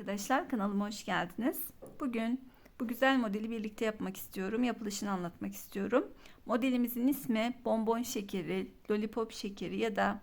Arkadaşlar kanalıma hoş geldiniz. Bugün bu güzel modeli birlikte yapmak istiyorum. Yapılışını anlatmak istiyorum. Modelimizin ismi bonbon şekeri, lollipop şekeri ya da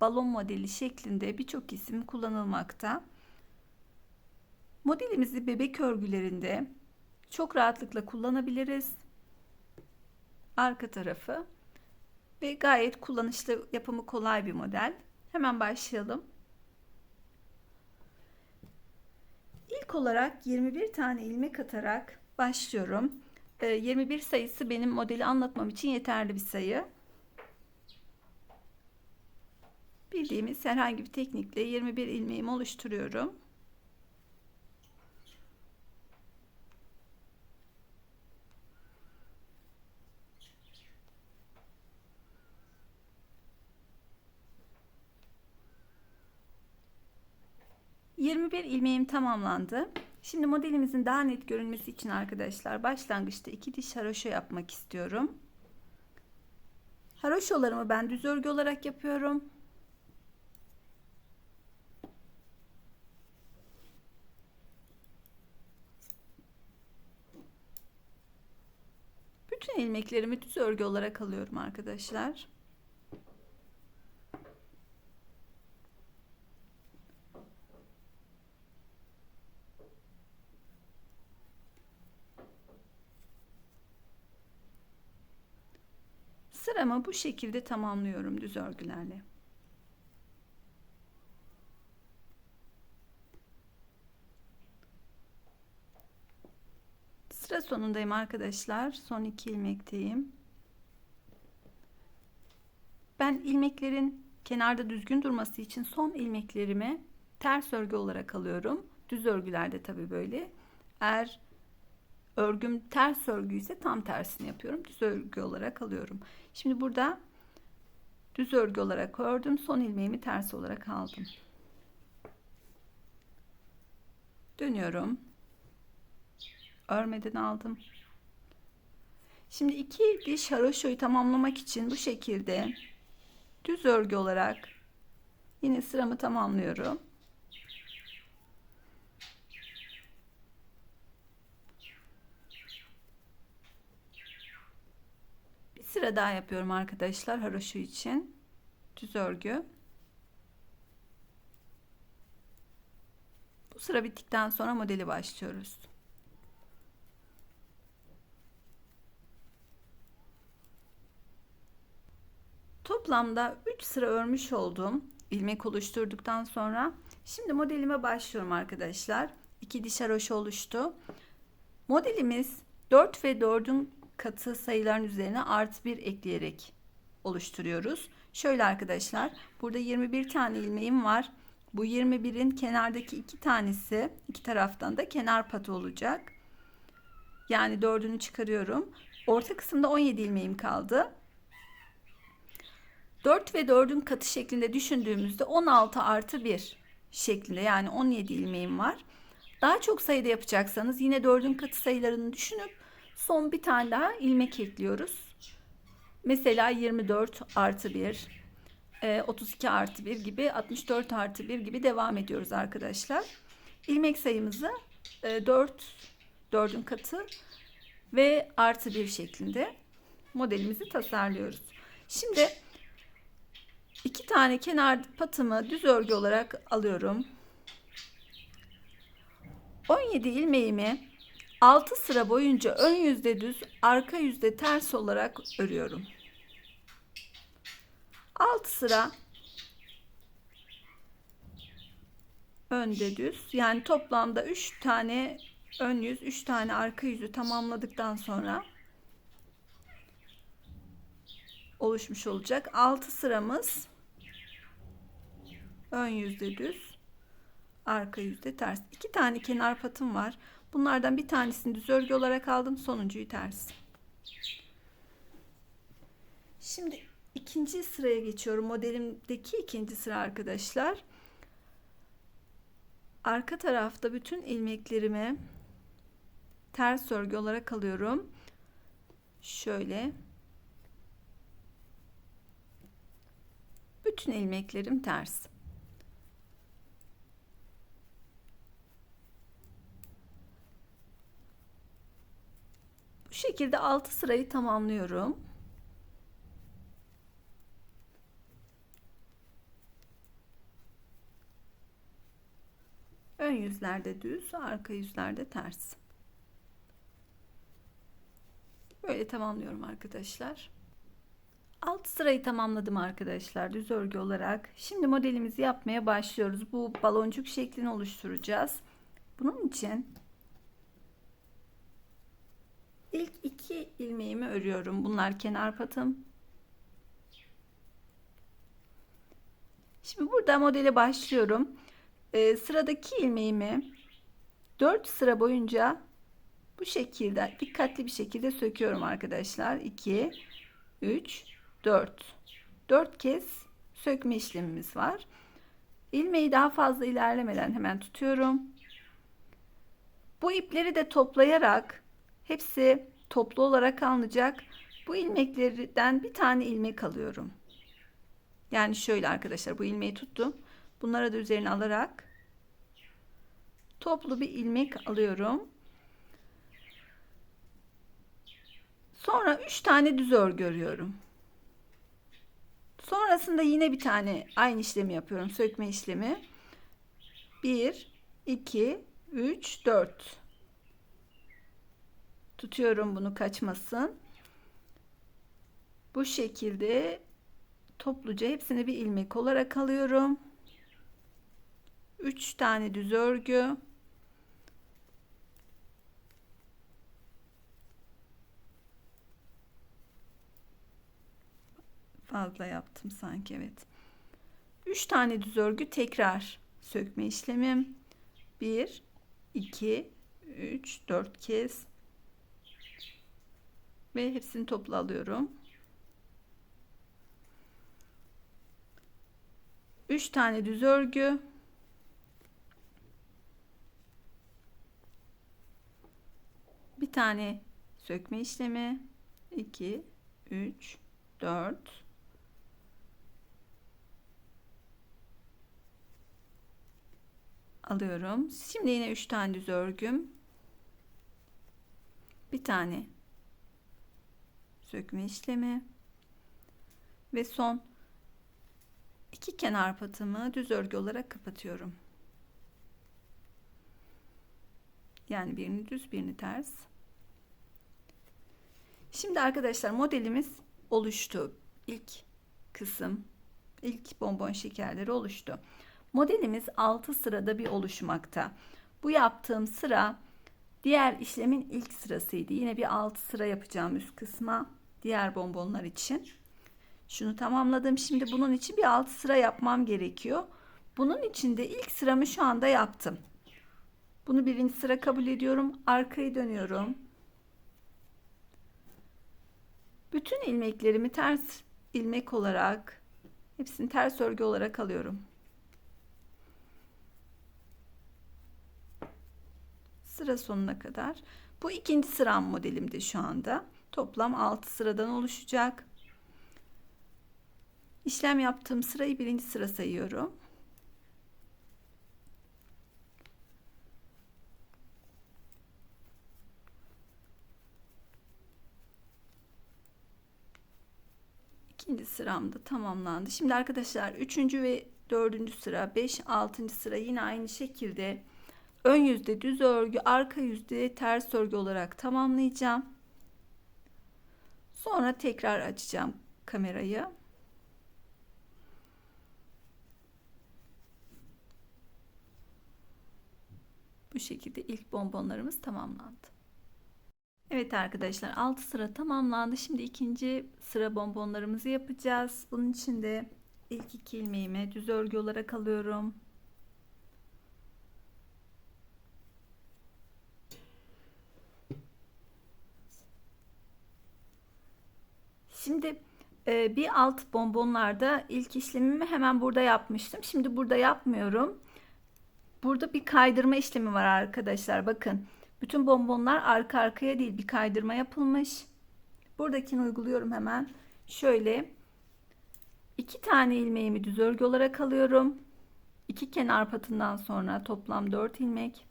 balon modeli şeklinde birçok isim kullanılmakta. Modelimizi bebek örgülerinde çok rahatlıkla kullanabiliriz. Arka tarafı ve gayet kullanışlı yapımı kolay bir model. Hemen başlayalım. İlk olarak 21 tane ilmek atarak başlıyorum. 21 sayısı benim modeli anlatmam için yeterli bir sayı. Bildiğimiz herhangi bir teknikle 21 ilmeğimi oluşturuyorum. Yirmi bir ilmeğim tamamlandı. Şimdi modelimizin daha net görünmesi için arkadaşlar başlangıçta iki diş haroşa yapmak istiyorum. Haroşalarımı ben düz örgü olarak yapıyorum. Bütün ilmeklerimi düz örgü olarak alıyorum arkadaşlar. Sıramı bu şekilde tamamlıyorum düz örgülerle. Sıra sonundayım arkadaşlar. Son iki ilmekteyim. Ben ilmeklerin kenarda düzgün durması için son ilmeklerimi ters örgü olarak alıyorum. Düz örgülerde tabi böyle. Eğer örgüm ters örgü ise tam tersini yapıyorum. Düz örgü olarak alıyorum. Şimdi burada düz örgü olarak ördüm. Son ilmeğimi ters olarak aldım. Dönüyorum. Örmeden aldım. Şimdi iki diş haroşoyu tamamlamak için bu şekilde düz örgü olarak yine sıramı tamamlıyorum. Bir sıra daha yapıyorum arkadaşlar haroşo için. Düz örgü. Bu sıra bittikten sonra modeli başlıyoruz. Toplamda 3 sıra örmüş oldum. ilmek oluşturduktan sonra. Şimdi modelime başlıyorum arkadaşlar. 2 diş haroşa oluştu. Modelimiz 4 ve 4'ün katı sayıların üzerine artı 1 ekleyerek oluşturuyoruz. Şöyle arkadaşlar burada 21 tane ilmeğim var. Bu 21'in kenardaki iki tanesi iki taraftan da kenar patı olacak. Yani dördünü çıkarıyorum. Orta kısımda 17 ilmeğim kaldı. 4 ve 4'ün katı şeklinde düşündüğümüzde 16 artı 1 şeklinde yani 17 ilmeğim var. Daha çok sayıda yapacaksanız yine 4'ün katı sayılarını düşünüp son bir tane daha ilmek ekliyoruz. Mesela 24 artı 1, 32 artı 1 gibi 64 artı 1 gibi devam ediyoruz arkadaşlar. İlmek sayımızı 4, 4'ün katı ve artı 1 şeklinde modelimizi tasarlıyoruz. Şimdi iki tane kenar patımı düz örgü olarak alıyorum. 17 ilmeğimi 6 sıra boyunca ön yüzde düz, arka yüzde ters olarak örüyorum. 6 sıra önde düz. Yani toplamda 3 tane ön yüz, 3 tane arka yüzü tamamladıktan sonra oluşmuş olacak. 6 sıramız ön yüzde düz, arka yüzde ters. 2 tane kenar patım var. Bunlardan bir tanesini düz örgü olarak aldım. Sonuncuyu ters. Şimdi ikinci sıraya geçiyorum. Modelimdeki ikinci sıra arkadaşlar. Arka tarafta bütün ilmeklerimi ters örgü olarak alıyorum. Şöyle. Bütün ilmeklerim ters. Şekilde 6 sırayı tamamlıyorum. Ön yüzlerde düz, arka yüzlerde ters. Böyle tamamlıyorum arkadaşlar. Alt sırayı tamamladım arkadaşlar düz örgü olarak. Şimdi modelimizi yapmaya başlıyoruz. Bu baloncuk şeklini oluşturacağız. Bunun için ilk iki ilmeğimi örüyorum. Bunlar kenar patım. Şimdi burada modele başlıyorum. Ee, sıradaki ilmeğimi 4 sıra boyunca bu şekilde dikkatli bir şekilde söküyorum arkadaşlar. 2 3 4 4 kez sökme işlemimiz var. İlmeği daha fazla ilerlemeden hemen tutuyorum. Bu ipleri de toplayarak hepsi toplu olarak alınacak. Bu ilmeklerden bir tane ilmek alıyorum. Yani şöyle arkadaşlar bu ilmeği tuttum. Bunlara da üzerine alarak toplu bir ilmek alıyorum. Sonra 3 tane düz örgü örüyorum. Sonrasında yine bir tane aynı işlemi yapıyorum. Sökme işlemi. 1 2 3 4 Tutuyorum bunu kaçmasın. Bu şekilde topluca hepsini bir ilmek olarak alıyorum. 3 tane düz örgü. Fazla yaptım sanki evet. 3 tane düz örgü tekrar sökme işlemim. 1 2 3 4 kez ve hepsini topla alıyorum. 3 tane düz örgü bir tane sökme işlemi 2 3 4 alıyorum. Şimdi yine 3 tane düz örgüm. Bir tane sökme işlemi ve son iki kenar patımı düz örgü olarak kapatıyorum. Yani birini düz birini ters. Şimdi arkadaşlar modelimiz oluştu. İlk kısım ilk bonbon şekerleri oluştu. Modelimiz 6 sırada bir oluşmakta. Bu yaptığım sıra diğer işlemin ilk sırasıydı. Yine bir 6 sıra yapacağım üst kısma diğer bonbonlar için. Şunu tamamladım. Şimdi bunun için bir 6 sıra yapmam gerekiyor. Bunun için de ilk sıramı şu anda yaptım. Bunu birinci sıra kabul ediyorum. Arkayı dönüyorum. Bütün ilmeklerimi ters ilmek olarak hepsini ters örgü olarak alıyorum. Sıra sonuna kadar. Bu ikinci sıram modelimde şu anda. Toplam 6 sıradan oluşacak. İşlem yaptığım sırayı birinci sıra sayıyorum. İkinci sıram da tamamlandı. Şimdi arkadaşlar üçüncü ve dördüncü sıra, beş, altıncı sıra yine aynı şekilde ön yüzde düz örgü, arka yüzde ters örgü olarak tamamlayacağım. Sonra tekrar açacağım kamerayı. Bu şekilde ilk bonbonlarımız tamamlandı. Evet arkadaşlar 6 sıra tamamlandı. Şimdi ikinci sıra bonbonlarımızı yapacağız. Bunun için de ilk iki ilmeğimi düz örgü olarak alıyorum. Şimdi e, bir alt bonbonlarda ilk işlemimi hemen burada yapmıştım. Şimdi burada yapmıyorum. Burada bir kaydırma işlemi var arkadaşlar. Bakın bütün bonbonlar arka arkaya değil bir kaydırma yapılmış. Buradakini uyguluyorum hemen. Şöyle iki tane ilmeğimi düz örgü olarak alıyorum. İki kenar patından sonra toplam 4 ilmek.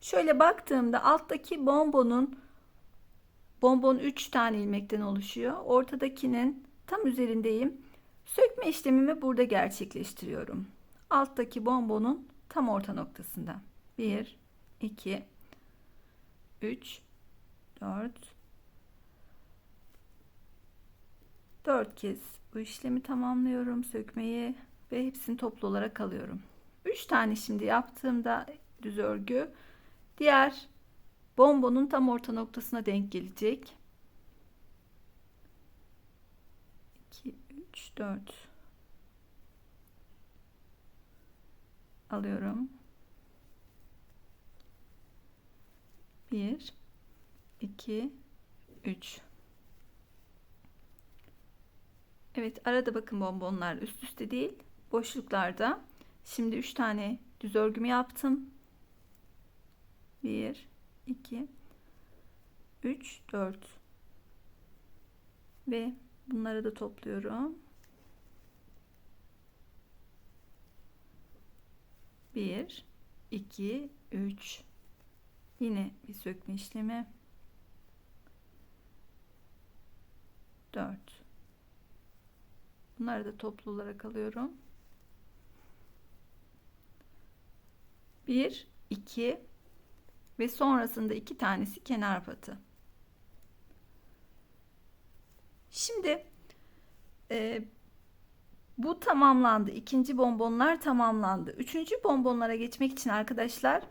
Şöyle baktığımda alttaki bonbonun bonbon 3 tane ilmekten oluşuyor. Ortadakinin tam üzerindeyim. Sökme işlemimi burada gerçekleştiriyorum. Alttaki bonbonun tam orta noktasında. 1 2 3 4 4 kez bu işlemi tamamlıyorum sökmeyi ve hepsini toplu olarak alıyorum. 3 tane şimdi yaptığımda düz örgü diğer bombonun tam orta noktasına denk gelecek. 2 3 4 alıyorum. 1 2 3 Evet arada bakın bonbonlar üst üste değil boşluklarda. Şimdi 3 tane düz örgümü yaptım. 1 2 3 4 ve bunları da topluyorum. 1 2 3 yine bir sökme işlemi. 4 bunları da toplu olarak alıyorum. 1 2 ve sonrasında iki tanesi kenar patı şimdi e, bu tamamlandı ikinci bonbonlar tamamlandı üçüncü bonbonlara geçmek için arkadaşlar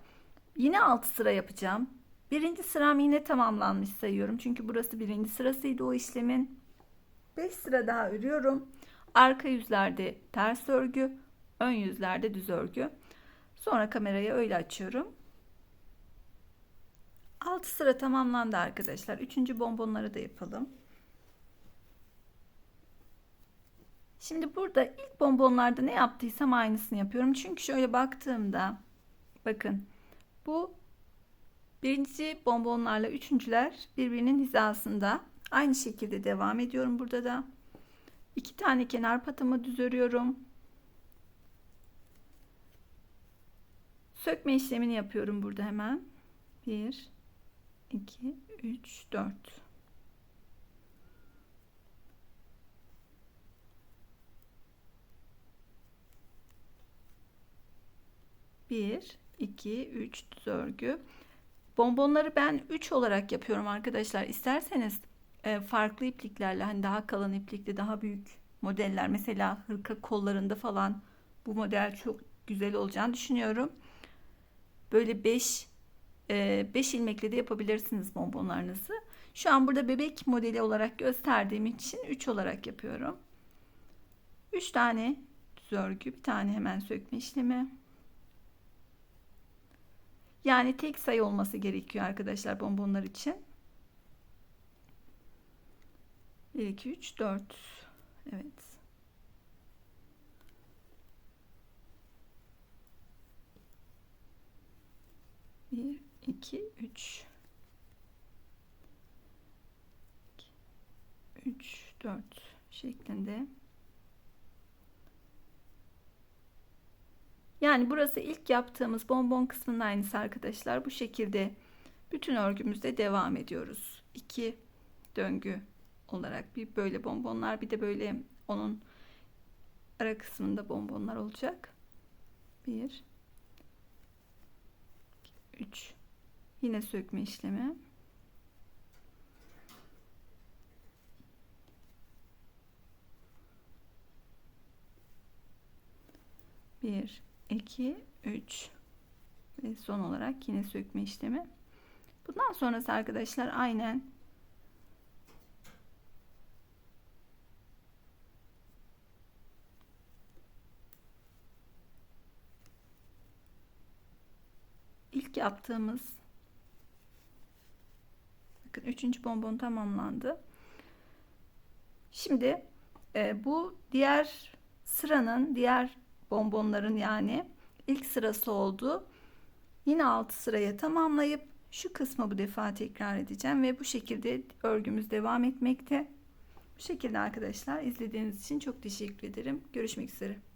Yine 6 sıra yapacağım. Birinci sıram yine tamamlanmış sayıyorum. Çünkü burası birinci sırasıydı o işlemin. 5 sıra daha örüyorum. Arka yüzlerde ters örgü, ön yüzlerde düz örgü. Sonra kamerayı öyle açıyorum. 6 sıra tamamlandı arkadaşlar. Üçüncü bonbonları da yapalım. Şimdi burada ilk bonbonlarda ne yaptıysam aynısını yapıyorum. Çünkü şöyle baktığımda bakın bu birinci bonbonlarla üçüncüler birbirinin hizasında. Aynı şekilde devam ediyorum burada da. iki tane kenar patımı düz örüyorum. Sökme işlemini yapıyorum burada hemen. 1 2 3 4 1 2 3 düz örgü. Bonbonları ben 3 olarak yapıyorum arkadaşlar. İsterseniz e, farklı ipliklerle hani daha kalın iplikli daha büyük modeller mesela hırka kollarında falan bu model çok güzel olacağını düşünüyorum. Böyle 5 5 e, ilmekle de yapabilirsiniz bonbonlarınızı. Şu an burada bebek modeli olarak gösterdiğim için 3 olarak yapıyorum. 3 tane düz örgü, bir tane hemen sökme işlemi. Yani tek sayı olması gerekiyor arkadaşlar bonbonlar için. 1, 2, 3, 4. Evet. Bir, iki, üç. Üç, dört şeklinde. Yani burası ilk yaptığımız bonbon kısmının aynısı arkadaşlar. Bu şekilde bütün örgümüzde devam ediyoruz. İki döngü olarak bir böyle bonbonlar bir de böyle onun ara kısmında bonbonlar olacak. Bir, üç. Yine sökme işlemi. Bir, 2 3 ve son olarak yine sökme işlemi. Bundan sonrası arkadaşlar aynen ilk yaptığımız bakın üçüncü bonbon tamamlandı. Şimdi e, bu diğer sıranın diğer bonbonların yani ilk sırası oldu. Yine 6 sıraya tamamlayıp şu kısmı bu defa tekrar edeceğim ve bu şekilde örgümüz devam etmekte. Bu şekilde arkadaşlar izlediğiniz için çok teşekkür ederim. Görüşmek üzere.